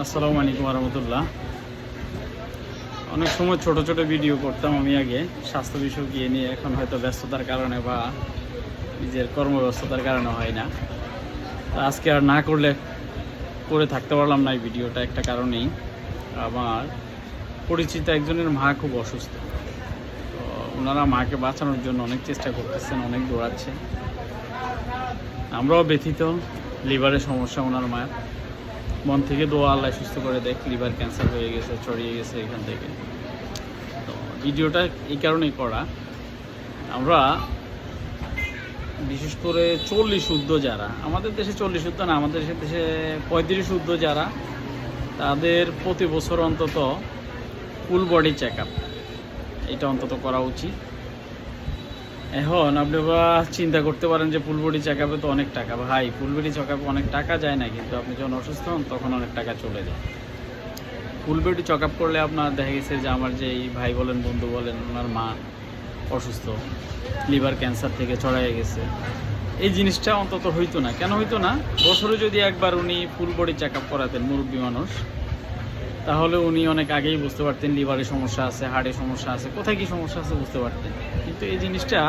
আসসালামু আলাইকুম রহমতুল্লাহ অনেক সময় ছোট ছোট ভিডিও করতাম আমি আগে, স্বাস্থ্য বিষয় গিয়ে নিয়ে, এখন হয়তো ব্যস্ততার কারণে বা নিজের কর্মব্যস্ততার কারণে হয় না। আজকে আর না করলে করে থাকতে পারলাম না এই ভিডিওটা একটা কারণেই। আমার পরিচিত একজনের মা খুব অসুস্থ। ওনারা মাকে বাঁচানোর জন্য অনেক চেষ্টা করতেছেন, অনেক দৌড়াচ্ছেন আমরাও ব্যথিত, লিভারের সমস্যা ওনার মায়ের। মন থেকে দোয়া আল্লাহ সুস্থ করে দেখ, লিভার ক্যান্সার হয়ে গেছে, ছড়িয়ে গেছে এখান থেকে। তো ভিডিওটা এই কারণেই করা। আমরা বিশেষ করে চল্লিশ উদ্ধ যারা, আমাদের দেশে চল্লিশ উদ্ধ না, আমাদের দেশে দেশে পঁয়ত্রিশ উদ্ধ যারা, তাদের প্রতি বছর অন্তত ফুল বডি চেক আপ এটা অন্তত করা উচিত। এখন আপনি বা চিন্তা করতে পারেন যে ফুলবডি চেক আপে তো অনেক টাকা। ভাই, ফুলবডি চেক আপে অনেক টাকা যায় না, কিন্তু আপনি যখন অসুস্থ হন, তখন অনেক টাকা চলে যায়। ফুলবডি চেক আপ করলে আপনার দেখা গেছে যে আমার যে এই ভাই বলেন, বন্ধু বলেন, ওনার মা অসুস্থ, লিভার ক্যান্সার থেকে ছড়াই গেছে। এই জিনিসটা অন্তত হইতো না। কেন হইতো না? বছরে যদি একবার উনি ফুল বডি চেক আপ করাতেন, মুরব্বী মানুষ তাহলে উনি অনেক আগেই বুঝতে পারতেন লিভারের সমস্যা আছে হার্টের সমস্যা আছে, কোথায় কি সমস্যা আছে বুঝতে পারতেন। কিন্তু এই জিনিসটা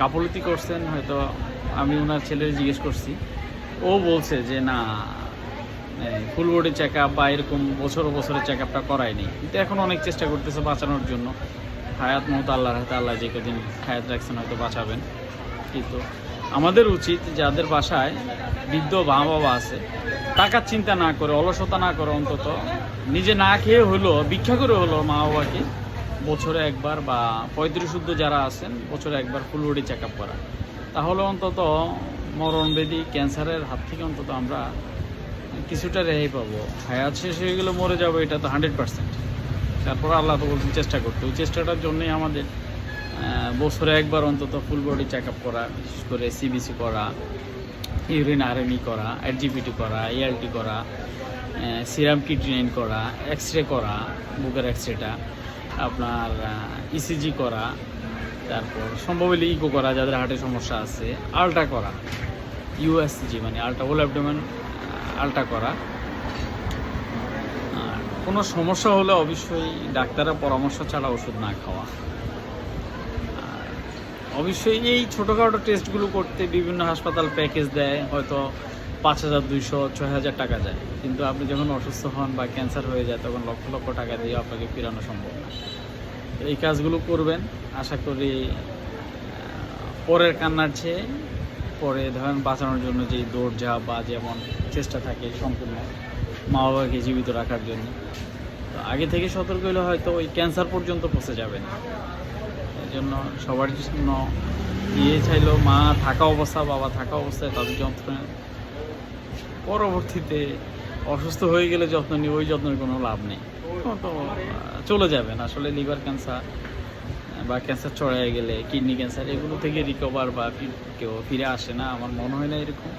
গাফলতি করছেন, হয়তো আমি ওনার ছেলের জিজ্ঞেস করছি। ও বলছে যে, না ফুল বডি চেক আপ বা এরকম বছর বছরে চেক আপটা করায়নি কিন্তু এখন অনেক চেষ্টা করতেছে বাঁচানোর জন্য। হায়াত মহত আল্লাহর হাতে আল্লাহ যে কদিন হায়াত রাখছেন হয়তো বাঁচাবেন। কিন্তু আমাদের উচিত যাদের বাসায় বৃদ্ধ মা বাবা আছে টাকার চিন্তা না করে, অলসতা না করে অন্তত নিজে না খেয়ে হলো ভিক্ষা করে হলো মা বাবাকে বছরে একবার বা পঁয়ত্রিশ শুদ্ধ যারা আছেন, বছরে একবার ফুল বডি চেক আপ করা। তাহলে অন্তত মরণবেদী ক্যান্সারের হাত থেকে অন্তত আমরা কিছুটা রেহাই পাবো। হায়াত শেষ হয়ে গেলে মরে যাব, এটা তো হান্ড্রেড পার্সেন্ট। তারপর আল্লাহ তো বলছেন, চেষ্টা করতে ওই চেষ্টাটার জন্যই আমাদের বছরে একবার অন্তত ফুল বডি চেক আপ করা বিশেষ করে সিবিসি করা ইউরিন আরএমই করা এলজিপিটি করা এআলটি করা সিরাম কিডনিন করা এক্স রে করা, বুকের এক্স রেটা আপনার ইসিজি করা, তারপর সম্ভব হলে ইকো করা, যাদের হার্টের সমস্যা আছে, আলট্রা করা, ইউএসজি মানে আলট্রা হোল অ্যাবডোমেন, আলট্রা করা। কোনো সমস্যা হলে অবশ্যই ডাক্তারের পরামর্শ ছাড়া ওষুধ না খাওয়া। অবশ্যই এই ছোটোখাটো টেস্টগুলো করতে বিভিন্ন হাসপাতাল প্যাকেজ দেয়, হয়তো পাঁচ হাজার, দুইশো, ছয় হাজার টাকা যায়। কিন্তু আপনি যখন অসুস্থ হন বা ক্যান্সার হয়ে যায়, তখন লক্ষ লক্ষ টাকা দিয়ে আপনাকে ফেরানো সম্ভব না। এই কাজগুলো করবেন। আশা করি পরের কান্নার চেয়ে পরে ধরেন বাঁচানোর জন্য যে দৌড়ঝাঁপ বা যেমন চেষ্টা থাকে সম্পূর্ণ মা বাবাকে জীবিত রাখার জন্য। তো আগে থেকে সতর্ক হলে হয়তো ওই ক্যান্সার পর্যন্ত পৌঁছে যাবে না। জন্য সবার জন্য ইয়ে চাইলো, মা থাকা অবস্থা, বাবা থাকা অবস্থায় তাদের যন্ত্রণা পরবর্তীতে অসুস্থ হয়ে গেলে যত্ন নিয়ে ওই যত্নের কোনো লাভ নেই। তো চলে যাবেন। আসলে লিভার ক্যান্সার বা ক্যান্সার ছড়ায় গেলে, কিডনি ক্যান্সার, এগুলো থেকে রিকভার বা কেউ ফিরে আসে না। আমার মনে হয় না এরকম।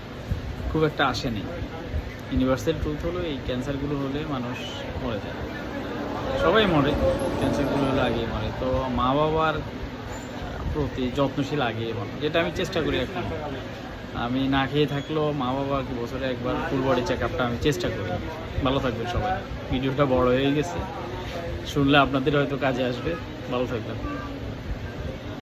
খুব একটা আসেনি ইউনিভার্সাল ট্রুথ হলো, এই ক্যান্সারগুলো হলে মানুষ মরে যায়। সবাই মরে, ক্যান্সারগুলো হলে আগেই মরে। তো মা বাবার প্রতি যত্নশীল আগে এবং যেটা আমি চেষ্টা করি এখন। আমি না খেয়ে থাকলেও মা বাবা বছরে একবার ফুল বডি চেক আপটা আমি চেষ্টা করি। ভালো থাকবেন সবাই। ভিডিওটা বড় হয়ে গেছে। শুনলে আপনাদের হয়তো কাজে আসবে। ভালো থাকবেন।